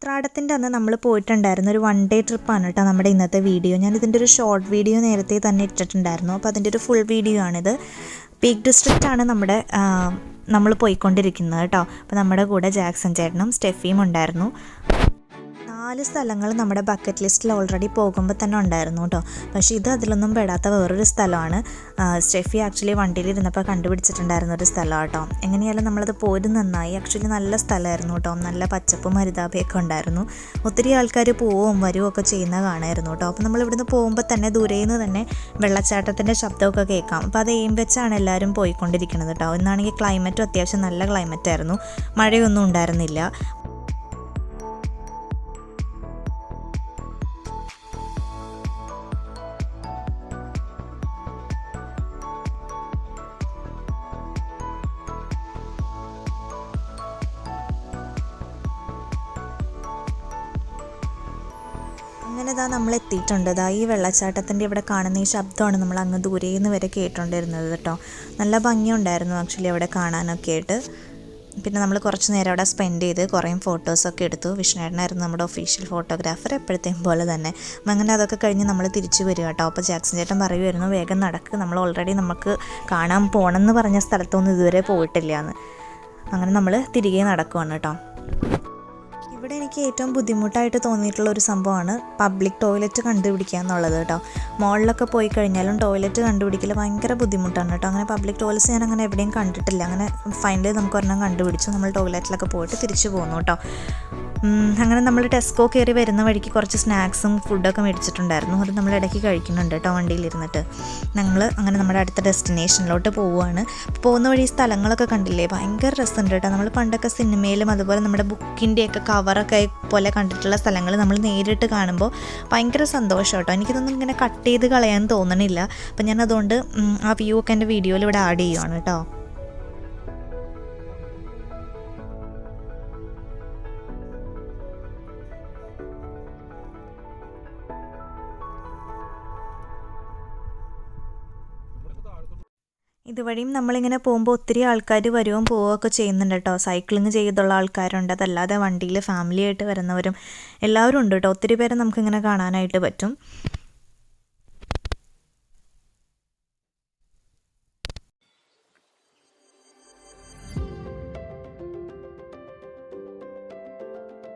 ഉത്രാടത്തിന്റെ അന്ന് നമ്മൾ പോയിട്ടുണ്ടായിരുന്നു ഒരു വൺ ഡേ ട്രിപ്പാണ് കേട്ടോ നമ്മുടെ ഇന്നത്തെ വീഡിയോ ഞാൻ ഇതിന്റെ ഒരു ഷോർട്ട് വീഡിയോ നേരത്തെ തന്നെ ഇട്ടിട്ടുണ്ടായിരുന്നു. അപ്പോൾ അതിന്റെ ഒരു ഫുൾ വീഡിയോ ആണിത്. പീക്ക് ഡിസ്ട്രിക്റ്റ് ആണ് നമ്മുടെ നമ്മൾ പോയിക്കൊണ്ടിരിക്കുന്നത് കേട്ടോ. അപ്പോൾ നമ്മുടെ കൂടെ ജാക്സൺ ചേട്ടനും സ്റ്റെഫിയും ഉണ്ടായിരുന്നു. നാല് സ്ഥലങ്ങൾ നമ്മുടെ ബക്കറ്റ് ലിസ്റ്റിൽ ഓൾറെഡി പോകുമ്പോൾ തന്നെ ഉണ്ടായിരുന്നു കേട്ടോ പക്ഷേ ഇത് അതിലൊന്നും പെടാത്ത വേറൊരു സ്ഥലമാണ്. സ്റ്റെഫി ആക്ച്വലി വണ്ടിയിൽ ഇരുന്നപ്പോൾ കണ്ടുപിടിച്ചിട്ടുണ്ടായിരുന്ന ഒരു സ്ഥലമാണ് കേട്ടോ എങ്ങനെയായാലും നമ്മളത് പോരും നന്നായി. ആക്ച്വലി നല്ല സ്ഥലമായിരുന്നു കേട്ടോ നല്ല പച്ചപ്പും ഹരിതാഭയൊക്കെ ഉണ്ടായിരുന്നു. ഒത്തിരി ആൾക്കാർ പോവും വരുവും ഒക്കെ ചെയ്യുന്ന കാണായിരുന്നു കേട്ടോ അപ്പോൾ നമ്മൾ ഇവിടുന്ന് പോകുമ്പോൾ തന്നെ ദൂരെ നിന്ന് തന്നെ വെള്ളച്ചാട്ടത്തിന്റെ ശബ്ദമൊക്കെ കേൾക്കാം. അപ്പോൾ അത് എയിം വെച്ചാണ് എല്ലാവരും പോയിക്കൊണ്ടിരിക്കുന്നത് കേട്ടോ ഇന്നാണെങ്കിൽ ക്ലൈമറ്റും അത്യാവശ്യം നല്ല ക്ലൈമറ്റായിരുന്നു മഴയൊന്നും ഉണ്ടായിരുന്നില്ല. അങ്ങനെ ഇതാ നമ്മൾ എത്തിയിട്ടുണ്ട് ഇതാ ഈ വെള്ളച്ചാട്ടത്തിന്റെ ഇവിടെ കാണുന്ന ഈ ശബ്ദമാണ് നമ്മൾ അങ്ങ് ദൂരെ നിന്ന് വരെ കേട്ടുകൊണ്ടിരുന്നത് കേട്ടോ. നല്ല ഭംഗിയുണ്ടായിരുന്നു ആക്ച്വലി അവിടെ കാണാനൊക്കെ ആയിട്ട്. പിന്നെ നമ്മൾ കുറച്ച് നേരം അവിടെ സ്പെൻഡ് ചെയ്ത് കുറേ ഫോട്ടോസൊക്കെ എടുത്തു. വിഷ്ണേടനായിരുന്നു നമ്മുടെ ഒഫീഷ്യൽ ഫോട്ടോഗ്രാഫർ എപ്പോഴത്തെയും പോലെ തന്നെ. അങ്ങനെ അതൊക്കെ കഴിഞ്ഞ് നമ്മൾ തിരിച്ചു വരിക കേട്ടോ. അപ്പോൾ ജാക്സൺ ചേട്ടൻ പറയുമായിരുന്നു വേഗം നടക്ക്. നമ്മൾ ഓൾറെഡി നമുക്ക് കാണാൻ പോകണമെന്ന് പറഞ്ഞ സ്ഥലത്തൊന്നും ഇതുവരെ പോയിട്ടില്ല എന്ന്. അങ്ങനെ നമ്മൾ തിരികെ നടക്കുവാണ് കേട്ടോ. ഇവിടെ എനിക്ക് ഏറ്റവും ബുദ്ധിമുട്ടായിട്ട് തോന്നിയിട്ടുള്ള ഒരു സംഭവമാണ് പബ്ലിക് ടോയ്ലറ്റ് കണ്ടുപിടിക്കുക എന്നുള്ളത് കേട്ടോ. മോളിലൊക്കെ പോയി കഴിഞ്ഞാലും ടോയ്ലറ്റ് കണ്ടുപിടിക്കൽ ഭയങ്കര ബുദ്ധിമുട്ടാണ് കേട്ടോ. അങ്ങനെ പബ്ലിക് ടോയ്ലറ്റ്സ് ഞാൻ അങ്ങനെ എവിടെയും കണ്ടിട്ടില്ല. അങ്ങനെ ഫൈനലി നമുക്ക് ഒരെണ്ണം കണ്ടുപിടിച്ചു. നമ്മൾ ടോയ്ലറ്റിലൊക്കെ പോയിട്ട് തിരിച്ചു പോന്നു കേട്ടോ. അങ്ങനെ നമ്മൾ ടെസ്കോ കയറി വരുന്ന വഴിക്ക് കുറച്ച് സ്നാക്സും ഫുഡൊക്കെ മേടിച്ചിട്ടുണ്ടായിരുന്നു. അത് നമ്മൾ ഇടയ്ക്ക് കഴിക്കുന്നുണ്ട് കേട്ടോ വണ്ടിയിലിരുന്നിട്ട്. ഞങ്ങൾ അങ്ങനെ നമ്മുടെ അടുത്ത ഡെസ്റ്റിനേഷനിലോട്ട് പോവുകയാണ്. പോകുന്ന വഴി സ്ഥലങ്ങളൊക്കെ കണ്ടില്ലേ? ഭയങ്കര രസമുണ്ട് കേട്ടോ. നമ്മൾ പണ്ടൊക്കെ സിനിമയിലും അതുപോലെ നമ്മുടെ ബുക്കിന്റെയൊക്കെ കവറൊക്കെ പോലെ കണ്ടിട്ടുള്ള സ്ഥലങ്ങൾ നമ്മൾ നേരിട്ട് കാണുമ്പോൾ ഭയങ്കര സന്തോഷം കേട്ടോ. എനിക്കിതൊന്നും ഇങ്ങനെ കട്ട് ചെയ്ത് കളയാൻ തോന്നണില്ല. അപ്പം ഞാൻ അതുകൊണ്ട് ആ വ്യൂ ഒക്കെ എന്റെ വീഡിയോയിൽ ഇവിടെ ആഡ് ചെയ്യുവാണ് കേട്ടോ. ഇതുവഴിയും നമ്മളിങ്ങനെ പോകുമ്പോൾ ഒത്തിരി ആൾക്കാർ വരുകയും പോവുകയൊക്കെ ചെയ്യുന്നുണ്ട് കേട്ടോ. സൈക്ലിങ് ചെയ്തുള്ള ആൾക്കാരുണ്ട്. അതല്ലാതെ വണ്ടിയിൽ ഫാമിലി ആയിട്ട് വരുന്നവരും എല്ലാവരും ഉണ്ട് കേട്ടോ. ഒത്തിരി പേരെ നമുക്കിങ്ങനെ കാണാനായിട്ട് പറ്റും.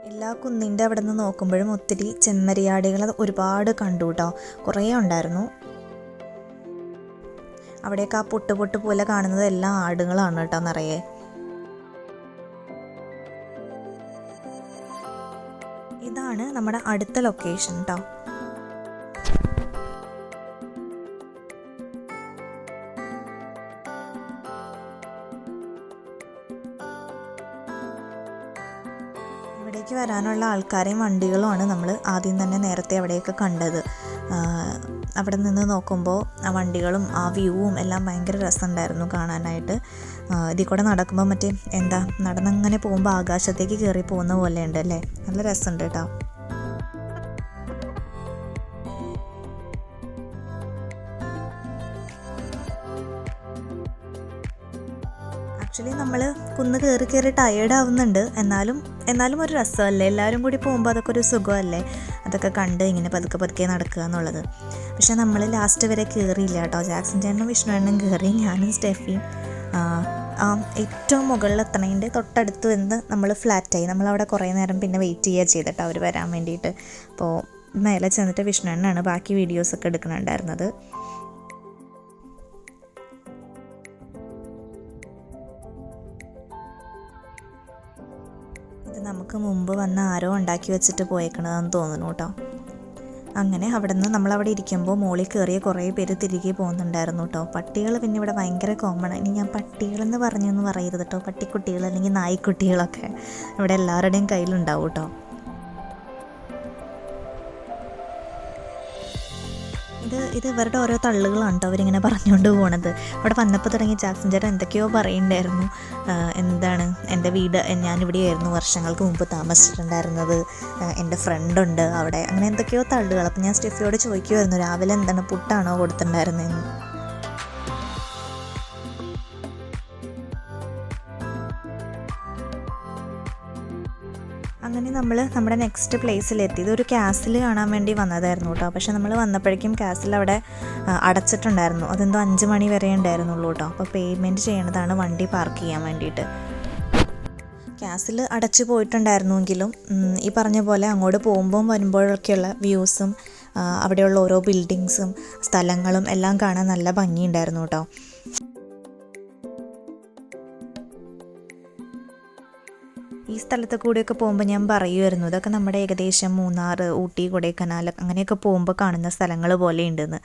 എല്ലാ കുന്നിന്റെ അവിടെ നിന്ന് നോക്കുമ്പോഴും ഒത്തിരി ചെമ്മരിയാടികൾ ഒരുപാട് കണ്ടു കേട്ടോ. കുറേ ഉണ്ടായിരുന്നു. അവിടെയൊക്കെ ആ പൊട്ട് പൊട്ട് പോലെ കാണുന്നത് എല്ലാം ആടുകളാണ് കേട്ടോ നിറയെ. ഇതാണ് നമ്മുടെ അടുത്ത ലൊക്കേഷൻ കേട്ടോ ഇവിടേക്ക് വരാനുള്ള ആൾക്കാരെയും വണ്ടികളുമാണ് നമ്മൾ ആദ്യം തന്നെ നേരത്തെ അവിടെയൊക്കെ കണ്ടത്. അവിടെ നിന്ന് നോക്കുമ്പോൾ ആ വണ്ടികളും ആ വ്യൂവും എല്ലാം ഭയങ്കര രസമുണ്ടായിരുന്നു കാണാനായിട്ട്. ഇതിൽ കൂടെ നടക്കുമ്പോൾ മറ്റേ എന്താ നടന്നങ്ങനെ പോകുമ്പോൾ ആകാശത്തേക്ക് കയറി പോകുന്ന പോലെ ഉണ്ട് അല്ലേ? നല്ല രസമുണ്ട് കേട്ടോ. ആക്ച്വലി നമ്മൾ കുന്ന് കയറി കയറി ടയേർഡ് ആവുന്നുണ്ട്. എന്നാലും എന്നാലും ഒരു രസമല്ലേ? എല്ലാവരും കൂടി പോകുമ്പോൾ അതൊക്കെ ഒരു സുഖമല്ലേ? അതൊക്കെ കണ്ട് ഇങ്ങനെ പതുക്കെ പതുക്കെ നടക്കുക എന്നുള്ളത്. പക്ഷെ നമ്മൾ ലാസ്റ്റ് വരെ കയറിയില്ല കേട്ടോ. ജാക്സൺ ചേട്ടനും വിഷ്ണു എണ്ണം കയറി ഞാനും സ്റ്റെഫിയും. ഏറ്റവും മുകളിൽ എത്തണതിന്റെ തൊട്ടടുത്ത് വന്ന് നമ്മൾ ഫ്ലാറ്റായി നമ്മളവിടെ കുറേ നേരം പിന്നെ വെയിറ്റ് ചെയ്യുക ചെയ്തിട്ട് അവർ വരാൻ വേണ്ടിയിട്ട്. അപ്പോൾ മേലെ ചെന്നിട്ട് വിഷ്ണു എണ്ണാണ് ബാക്കി വീഡിയോസൊക്കെ എടുക്കുന്നുണ്ടായിരുന്നത് ഇത് നമുക്ക് മുമ്പ് വന്ന ആരോ ഉണ്ടാക്കി വെച്ചിട്ട് പോയേക്കണതെന്ന് തോന്നുന്നു കേട്ടോ. അങ്ങനെ അവിടെ നിന്ന് നമ്മളവിടെ ഇരിക്കുമ്പോൾ മോളിൽ കയറിയ കുറേ പേര് തിരികെ പോകുന്നുണ്ടായിരുന്നു കേട്ടോ പട്ടികൾ പിന്നെ ഇവിടെ ഭയങ്കര കോമൺ ഇനി ഞാൻ പട്ടികളെന്ന് പറഞ്ഞൊന്നും പറയരുത് കേട്ടോ പട്ടിക്കുട്ടികൾ അല്ലെങ്കിൽ നായ്ക്കുട്ടികളൊക്കെ ഇവിടെ എല്ലാവരുടെയും കയ്യിലുണ്ടാവും കേട്ടോ ഇത് ഇവരുടെ ഓരോ തള്ളുകളാണ് കേട്ടോ അവരിങ്ങനെ പറഞ്ഞുകൊണ്ട് പോണത്. അവിടെ വന്നപ്പോൾ തുടങ്ങി ജാക്സൺ ചേട്ടൻ എന്തൊക്കെയോ പറയുന്നുണ്ടായിരുന്നു. എന്താണ് എന്റെ വീട് ഞാനിവിടെയായിരുന്നു വർഷങ്ങൾക്ക് മുമ്പ് താമസിച്ചിട്ടുണ്ടായിരുന്നത്. എന്റെ ഫ്രണ്ടുണ്ട് അവിടെ. അങ്ങനെ എന്തൊക്കെയോ തള്ളുകൾ. അപ്പം ഞാൻ സ്റ്റെഫിയോട് ചോദിക്കുമായിരുന്നു രാവിലെ എന്താണ് പുട്ടാണോ കൊടുത്തിട്ടുണ്ടായിരുന്നതെന്ന്. അങ്ങനെ നമ്മൾ നമ്മുടെ നെക്സ്റ്റ് പ്ലേസിലെത്തി ഇതൊരു കാസിൽ കാണാൻ വേണ്ടി വന്നതായിരുന്നു കേട്ടോ. പക്ഷെ നമ്മൾ വന്നപ്പോഴേക്കും കാസിൽ അവിടെ അടച്ചിട്ടുണ്ടായിരുന്നു. അതെന്തോ അഞ്ച് മണി വരെ ഉണ്ടായിരുന്നുള്ളൂ കേട്ടോ. അപ്പോൾ പേയ്മെന്റ് ചെയ്യേണ്ടതാണ് വണ്ടി പാർക്ക് ചെയ്യാൻ വേണ്ടിയിട്ട്. ക്യാസിൽ അടച്ചു പോയിട്ടുണ്ടായിരുന്നുവെങ്കിലും ഈ പറഞ്ഞ പോലെ അങ്ങോട്ട് പോകുമ്പോൾ വരുമ്പോഴൊക്കെയുള്ള വ്യൂസും അവിടെയുള്ള ഓരോ ബിൽഡിങ്സും സ്ഥലങ്ങളും എല്ലാം കാണാൻ നല്ല ഭംഗിയുണ്ടായിരുന്നു കേട്ടോ. സ്ഥലത്ത് കൂടെയൊക്കെ പോകുമ്പോൾ ഞാൻ പറയുമായിരുന്നു ഇതൊക്കെ നമ്മുടെ ഏകദേശം മൂന്നാർ ഊട്ടി കൊടൈക്കനാൽ അങ്ങനെയൊക്കെ പോകുമ്പോൾ കാണുന്ന സ്ഥലങ്ങൾ പോലെ ഉണ്ടെന്ന്.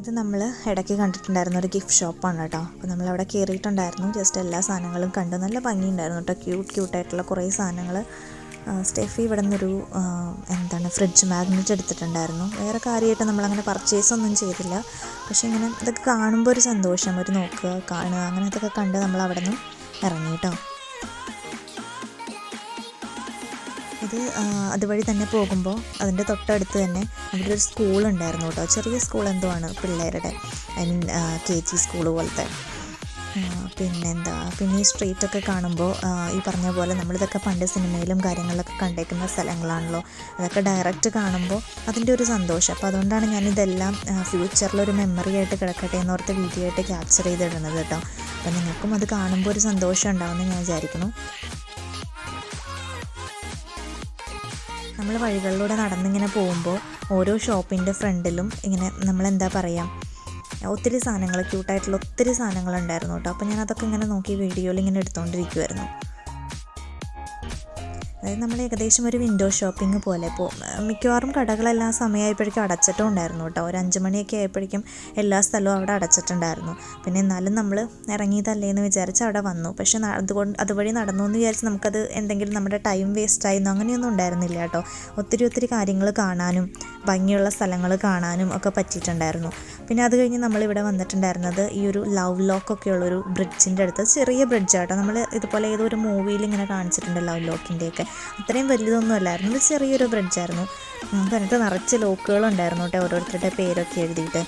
ഇത് നമ്മൾ ഇടയ്ക്ക് കണ്ടിട്ടുണ്ടായിരുന്ന ഒരു ഗിഫ്റ്റ് ഷോപ്പാണ് കേട്ടോ. അപ്പോൾ നമ്മൾ അവിടെ കയറിയിട്ടുണ്ടായിരുന്നു ജസ്റ്റ് എല്ലാ സാധനങ്ങളും കണ്ടു. നല്ല ഭംഗിയുണ്ടായിരുന്നു കേട്ടോ. ക്യൂട്ട് ക്യൂട്ടായിട്ടുള്ള കുറേ സാധനങ്ങൾ സ്റ്റെഫി ഇവിടെ നിന്നൊരു എന്താണ് ഫ്രിഡ്ജ് മാഗ്നറ്റ് എടുത്തിട്ടുണ്ടായിരുന്നു. വേറെ കാര്യമായിട്ട് നമ്മളങ്ങനെ പർച്ചേസ് ഒന്നും ചെയ്തില്ല. പക്ഷേ ഇങ്ങനെ ഇതൊക്കെ കാണുമ്പോൾ ഒരു സന്തോഷം ഒരു നോക്കുക കാണുക അങ്ങനെ ഇതൊക്കെ കണ്ട് നമ്മൾ അവിടെ നിന്ന് ഇറങ്ങി കേട്ടോ ഇത് അതുവഴി തന്നെ പോകുമ്പോൾ അതിന്റെ തൊട്ടടുത്ത് തന്നെ അവിടെ ഒരു സ്കൂൾ ഉണ്ടായിരുന്നു കേട്ടോ. ചെറിയ സ്കൂൾ എന്തോ ആണ് പിള്ളേരുടെ I mean K G school പോലത്തെ. പിന്നെന്താ? പിന്നെ ഈ സ്ട്രീറ്റൊക്കെ കാണുമ്പോൾ ഈ പറഞ്ഞ പോലെ നമ്മളിതൊക്കെ പണ്ട് സിനിമയിലും കാര്യങ്ങളിലൊക്കെ കണ്ടേക്കുന്ന സ്ഥലങ്ങളാണല്ലോ. അതൊക്കെ ഡയറക്റ്റ് കാണുമ്പോൾ അതിന്റെ ഒരു സന്തോഷം. അപ്പോൾ അതുകൊണ്ടാണ് ഞാനിതെല്ലാം ഫ്യൂച്ചറിലൊരു മെമ്മറി ആയിട്ട് കിടക്കട്ടെ എന്ന് ഓർത്ത് വീഡിയോ ആയിട്ട് ക്യാപ്ചർ ചെയ്തിടുന്നത് കേട്ടോ. അപ്പോൾ നിങ്ങൾക്കും അത് കാണുമ്പോൾ ഒരു സന്തോഷം ഉണ്ടാവുമെന്ന് ഞാൻ വിചാരിക്കുന്നു. നമ്മൾ വഴികളിലൂടെ നടന്നിങ്ങനെ പോകുമ്പോൾ ഓരോ ഷോപ്പിന്റെ ഫ്രണ്ടിലും ഇങ്ങനെ നമ്മളെന്താ പറയുക ഒത്തിരി സാധനങ്ങൾ ക്യൂട്ടായിട്ടുള്ള ഒത്തിരി സാധനങ്ങൾ ഉണ്ടായിരുന്നു കേട്ടോ. അപ്പോൾ ഞാൻ അതൊക്കെ ഇങ്ങനെ നോക്കി വീഡിയോയിൽ ഇങ്ങനെ എടുത്തുകൊണ്ടിരിക്കുമായിരുന്നു അതായത് നമ്മൾ ഏകദേശം ഒരു വിൻഡോ ഷോപ്പിംഗ് പോലെ. ഇപ്പോൾ മിക്കവാറും കടകളെല്ലാം സമയമായപ്പോഴേക്കും അടച്ചിട്ടും ഉണ്ടായിരുന്നു കേട്ടോ. ഒരു അഞ്ച് മണിയൊക്കെ ആയപ്പോഴേക്കും എല്ലാ സ്ഥലവും അവിടെ അടച്ചിട്ടുണ്ടായിരുന്നു. പിന്നെ എന്നാലും നമ്മൾ ഇറങ്ങിയതല്ലേ എന്ന് വിചാരിച്ച് അവിടെ വന്നു. പക്ഷേ അതുകൊണ്ട് അതുവഴി നടന്നു എന്ന് വിചാരിച്ച് നമുക്കത് എന്തെങ്കിലും നമ്മുടെ ടൈം വേസ്റ്റ് ആയിരുന്നു അങ്ങനെയൊന്നും ഉണ്ടായിരുന്നില്ല കേട്ടോ. ഒത്തിരി ഒത്തിരി കാര്യങ്ങൾ കാണാനും ഭംഗിയുള്ള സ്ഥലങ്ങൾ കാണാനും ഒക്കെ പറ്റിയിട്ടുണ്ടായിരുന്നു. പിന്നെ അത് കഴിഞ്ഞ് നമ്മളിവിടെ വന്നിട്ടുണ്ടായിരുന്നത് ഈ ഒരു ലവ് ലോക്കൊക്കെ ഉള്ളൊരു ബ്രിഡ്ജിന്റെ അടുത്ത്. ചെറിയ ബ്രിഡ്ജാട്ടോ നമ്മൾ ഇതുപോലെ ഏതോ ഒരു മൂവിയിൽ ഇങ്ങനെ കാണിച്ചിട്ടുണ്ട് ലവ് ലോക്കിന്റെയൊക്കെ അത്രയും വലിയതൊന്നും അല്ലായിരുന്നു. ഇത് ചെറിയൊരു ബ്രിഡ്ജായിരുന്നു അതിനകത്ത് നിറച്ച് ലോക്കുകളുണ്ടായിരുന്നു കേട്ടോ ഓരോരുത്തരുടെ പേരൊക്കെ എഴുതിയിട്ട്.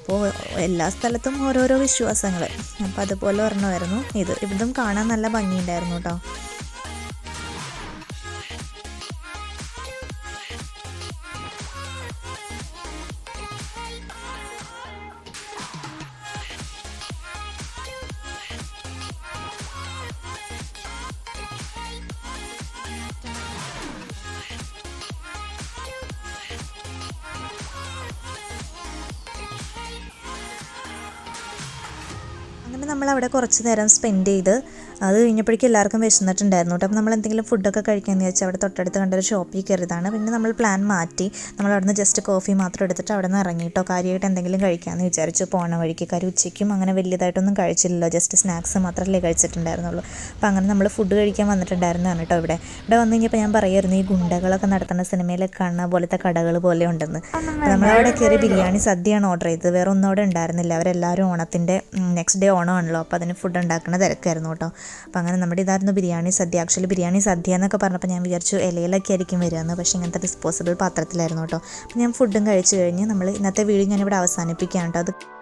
അപ്പോൾ എല്ലാ സ്ഥലത്തും ഓരോരോ വിശ്വാസങ്ങൾ അപ്പോൾ അതുപോലെ ഒരെണ്ണമായിരുന്നു ഇത്. ഇതും കാണാൻ നല്ല ഭംഗിയുണ്ടായിരുന്നു കേട്ടോ അങ്ങനെ നമ്മൾ അവിടെ കുറച്ച് നേരം സ്പെൻഡ് ചെയ്ത് അത് കഴിഞ്ഞപ്പോഴേക്കും എല്ലാവർക്കും വിശന്നിട്ടുണ്ടായിരുന്നു കേട്ടോ. അപ്പോൾ നമ്മൾ എന്തെങ്കിലും ഫുഡൊക്കെ കഴിക്കാമെന്ന് വെച്ചാൽ അവിടെ തൊട്ടടുത്ത് കണ്ടൊരു ഷോപ്പിൽ കയറിയതാണ്. പിന്നെ നമ്മൾ പ്ലാൻ മാറ്റി. നമ്മൾ അവിടെ നിന്ന് ജസ്റ്റ് കോഫി മാത്രം എടുത്തിട്ട് അവിടെ നിന്ന് ഇറങ്ങി കേട്ടോ. കാര്യമായിട്ട് എന്തെങ്കിലും കഴിക്കാമെന്ന് വിചാരിച്ചു. പോണ വഴിക്ക് കാര്യം ഉച്ചയ്ക്കും അങ്ങനെ വലിയതായിട്ടൊന്നും കഴിച്ചില്ലല്ലോ. ജസ്റ്റ് സ്നാക്സ് മാത്രമല്ലേ കഴിച്ചിട്ടുണ്ടായിരുന്നുള്ളൂ. അപ്പോൾ അങ്ങനെ നമ്മൾ ഫുഡ് കഴിക്കാൻ വന്നിട്ടുണ്ടായിരുന്നതാണ് കേട്ടോ ഇവിടെ. ഇവിടെ വന്നു കഴിഞ്ഞപ്പോൾ ഞാൻ പറയായിരുന്നു ഈ ഗുണ്ടകളൊക്കെ നടത്തുന്ന സിനിമയിലെ കാണുന്ന പോലത്തെ കടകൾ പോലെ ഉണ്ടെന്ന്. നമ്മളവിടെ കയറി ബിരിയാണി സദ്യയാണ് ഓർഡർ ചെയ്തത്. വേറെ ഒന്നും അവിടെ ഉണ്ടായിരുന്നില്ല. അവരെല്ലാവരും ഓണത്തിന്റെ നെക്സ്റ്റ് ഡേ ഓണമാണല്ലോ. അപ്പോൾ അതിന് ഫുഡ് ഉണ്ടാക്കുന്ന തിരക്കായിരുന്നു കേട്ടോ. അപ്പോൾ അങ്ങനെ നമ്മുടെ ഇതായിരുന്നു ബിരിയാണി സദ്യ. ആക്ച്വലി ബിരിയാണി സദ്യ എന്നൊക്കെ പറഞ്ഞപ്പോൾ ഞാൻ വിചാരിച്ചു ഇലയിലൊക്കെ ആയിരിക്കും വരികയെന്ന് പക്ഷേ ഇങ്ങനത്തെ ഡിസ്പോസിബിൾ പാത്രത്തിലായിരുന്നു കേട്ടോ. ഞാൻ ഫുഡും കഴിച്ചു കഴിഞ്ഞ് നമ്മൾ ഇന്നത്തെ വീഡിയോ ഞാനിവിടെ അവസാനിപ്പിക്കുകയാണ് കേട്ടോ. അത്